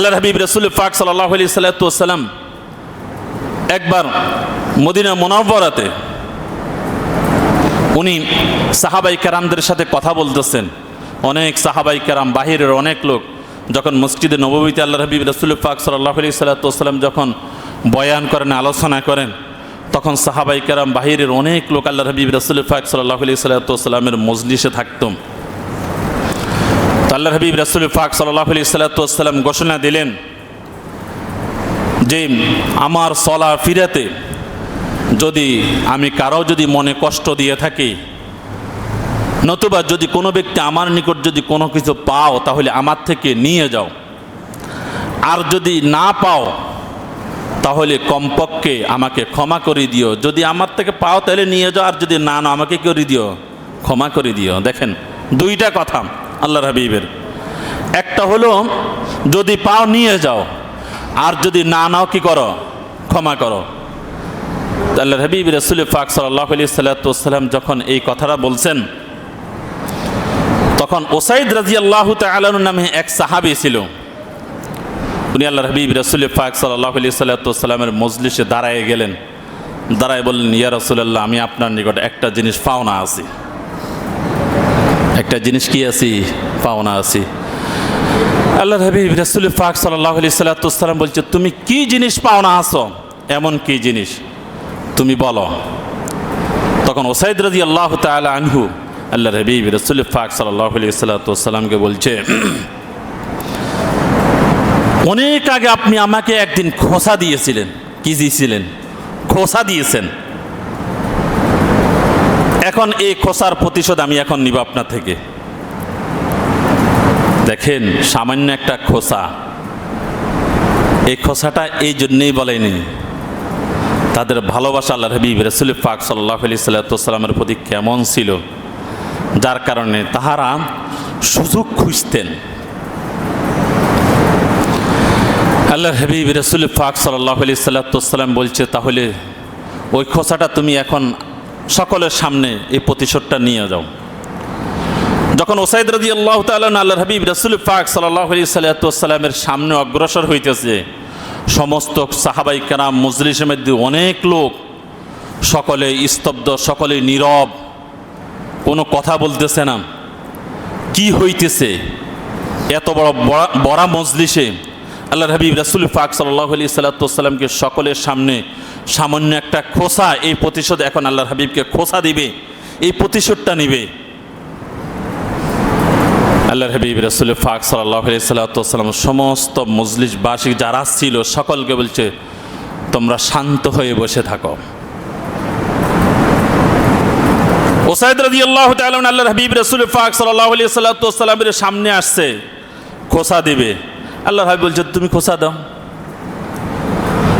আল্লাহ হাবিব রসুল ফাক সাল্লাহ আলি সাল্লাতাম একবার মদিনা মোনাব্বরাতে উনি সাহাবাই কেরামদের সাথে কথা বলতেছেন। অনেক সাহাবাই কেরাম, বাহিরের অনেক লোক যখন মসজিদে নবমীতে আল্লাহ হাবিব রসুল ফাক সাল্লাহ আলি সাল্লাতাম যখন বয়ান করেন, আলোচনা করেন, তখন সাহাবাই কেরাম, বাহিরের অনেক লোক আল্লাহ হাবিব রসুল ফাক সাল্লাহ আলি সাল্লাতামের মজলিসে থাকতম আল্লাহ হাবিব রাসুল ফাক সাল্লাহ আলি সাল্লাতাম ঘোষণা দিলেন যে আমার চলা ফিরাতে যদি আমি কারও যদি মনে কষ্ট দিয়ে থাকি, নতুবা যদি কোনো ব্যক্তি আমার নিকট যদি কোনো কিছু পাও, তাহলে আমার থেকে নিয়ে যাও। আর যদি না পাও, তাহলে কমপক্ষে আমাকে ক্ষমা করে দিও। যদি আমার থেকে পাও, তাহলে নিয়ে যাও। আর যদি না নাও, আমাকে করে দিও। ক্ষমা করে দিও। দেখেন, দুইটা কথা। আল্লাহ হাবিবের। একটা হলো, যদি পাও নিয়ে যাও, আর যদি না নাও কি করো? ক্ষমা করো। আল্লাহ হাবিব রসুল ফাক সাল্লাহ আলি সাল্লাতাম যখন এই কথাটা বলছেন, তখন ওসাইদ রাজি আল্লাহ তালন নামে এক সাহাবি ছিল। উনি আল্লাহ হাবিব রসুল ফাক সাল্লাহ আলি সাল্লাতামের মজলিসে দাঁড়ায় গেলেন। দাঁড়ায় বললেন, ইয়া রসুল্লাহ আমি আপনার নিকট একটা জিনিস পাওনা আছি। একটা জিনিস কি আছি? পাওনা আছি। আল্লাহ হাবিব রসুল ফাক সাল্লাহ আলি সাল্লাতাম বলছে, তুমি কি জিনিস পাওনা আসো এমন কি জিনিস? তুমি বলো। তখন ওসাইদ রাজি আল্লাহ তালা আনহু আল্লাহ হাবিব রসুল ফাক সাল্লাহ আলি সাল্লাতামকে বলছে, অনেক আগে আপনি আমাকে একদিন খোসা দিয়েছিলেন। কি দিয়েছিলেন? খোসা দিয়েছেন। এখন এই খোসার প্রতিশোধ আমি এখন নিব আপনার থেকে। দেখেন, সামান্য একটা খোসা। এই খোসাটা এই জন্যেই বলেনি। তাদের ভালোবাসা আল্লাহ হাবিব রসুল ফাক সাল্লাহ আলি সাল্লাতামের প্রতি কেমন ছিল। যার কারণে তাহারা সুযোগ খুঁজতেন। আল্লাহ হাবিব রসুল ফাক সাল্লাহ আলি সাল্লাতাম বলছে, তাহলে ওই খোসাটা তুমি এখন সকলের সামনে এই প্রতিশোধটা নিয়ে যাও। যখন ওসাইদ রাজি আল্লাহ তালন আল্লাহ হাবিব রসুল ফাক সাল্লাহ সাল্লাতামের সামনে অগ্রসর হইতেছে, সমস্ত সাহাবাই কেরাম, মজলিসের মধ্যে অনেক লোক সকলে স্তব্ধ, সকলে নীরব, কোনো কথা বলতেছে না। কি হইতেছে? এত বড়া- বড়া মজলিসে আল্লাহ হাবিব রাসুল ফাক সাল্লাহ আলি সাল্লাতামকে সকলের সামনে সামান্য একটা খোসা, এই প্রতিশোধ এখন আল্লাহর হাবিবকে খোসা দিবে, এই প্রতিশোধটা নিবে। আল্লাহর হাবিব রাসুল ফাক সাল্লাহ আলি সাল্লাতাম সমস্ত মজলিসবাসী যারা ছিল, সকলকে বলছে, তোমরা শান্ত হয়ে বসে থাকো। ওসাইদ রাজি আল্লাহ তালন আল্লাহর হাবিব রসুল ফাক সাল্লাহ আলি সাল্লাতামের সামনে আসছে, খোসা দিবে। আল্লাহ হাবিব বলছে, তুমি খোসা দাও।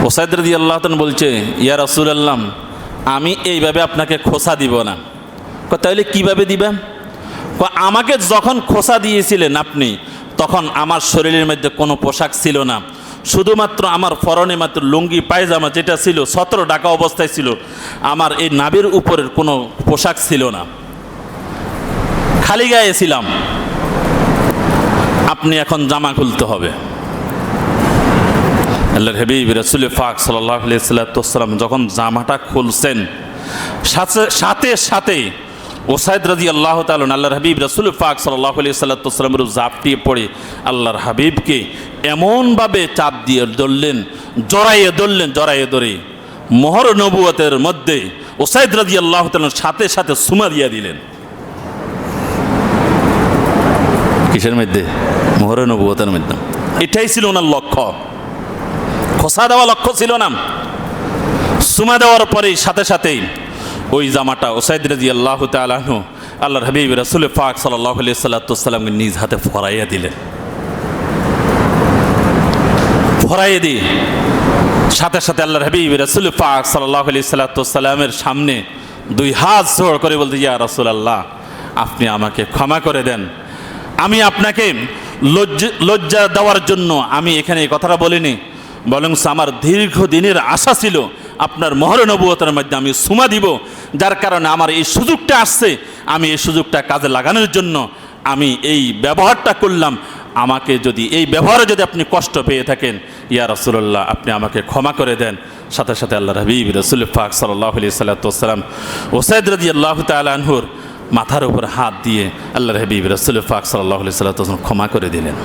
ওসাইদ রাজি আল্লাহ বলছে, ইয়া রসুল আল্লাহ আমি এইভাবে আপনাকে খোসা দিব না। তাহলে কীভাবে দিবেন আমাকে যখন খোসা দিয়েছিলেন আপনি, তখন আমার শরীরের মধ্যে কোনো পোশাক ছিল না। শুধুমাত্র আমার ফরনে মাত্র লুঙ্গি, পায়জামা যেটা ছিল, সতেরো ডাকা অবস্থায় ছিল, আমার এই নাবের উপরের কোনো পোশাক ছিল না। খালি গায়ে ছিলাম। আপনি এখন জামা খুলতে হবে। আল্লাহ হাবিব, রসুল ফাক সাল্লাহ সাল্লাম যখন জামাটা খুলছেন, সাথে সাথে সাথে ওসাইদ রাজি আল্লাহ তালন আল্লাহর হাবিব, রসুল ফাক সাল্লাহ আলি সাল্লাতামের জাপটিয়ে পড়ে আল্লাহর হাবিবকে এমনভাবে চাপ দিয়ে ধরলেন, জড়াইয়ে ধরলেন, জড়াইয়ে ধরে মোহর নবুয়তের মধ্যে ওসাইদ রাজি আল্লাহ তালন সাথে সাথে সুমা দিয়া দিলেন। কিসের মধ্যে? মোহর নবুয়তের মধ্যে। এটাই ছিল ওনার লক্ষ্য। খোসা দেওয়া লক্ষ্য ছিল না। সুমা দেওয়ার পরেই সাথে সাথেই ওই জামাটা ওসাইদ রাজি আল্লাহ তালু আল্লাহর হাবিব রসুল ফাক সাল্লাহ আলি নিজ হাতে ফরাইয়া দিলেন। ফরাইয়ে দিয়ে সাথে সাথে আল্লাহর হাবিব রসুল ফাক সাল্লাহ আলি সাল্লাতামের সামনে দুই হাত জোড় করে বলতে, ইয়া রসুল আল্লাহ আপনি আমাকে ক্ষমা করে দেন। আমি আপনাকে লজ্জা দেওয়ার জন্য আমি এখানে এই কথাটা বলিনি। বরং আমার দীর্ঘদিনের আশা ছিল আপনার মহরনবুয়তার মধ্যে আমি সুমা দিব, যার কারণে আমার এই সুযোগটা আসছে। আমি এই সুযোগটা কাজে লাগানোর জন্য আমি এই ব্যবহারটা করলাম। আমাকে যদি এই ব্যবহারে যদি আপনি কষ্ট পেয়ে থাকেন, ইয়া রসুল্লাহ আপনি আমাকে ক্ষমা করে দেন। সাথে সাথে আল্লাহ রবি রসুল ফাক সাল্লাহ আলি সাল্লাম ওসাইদ রাজি আল্লাহ তালহুর মাথার উপর হাত দিয়ে আল্লাহ হাবিব রসুল ফাক সাল্লাহ সাল্লাহ ক্ষমা করে দিলেন।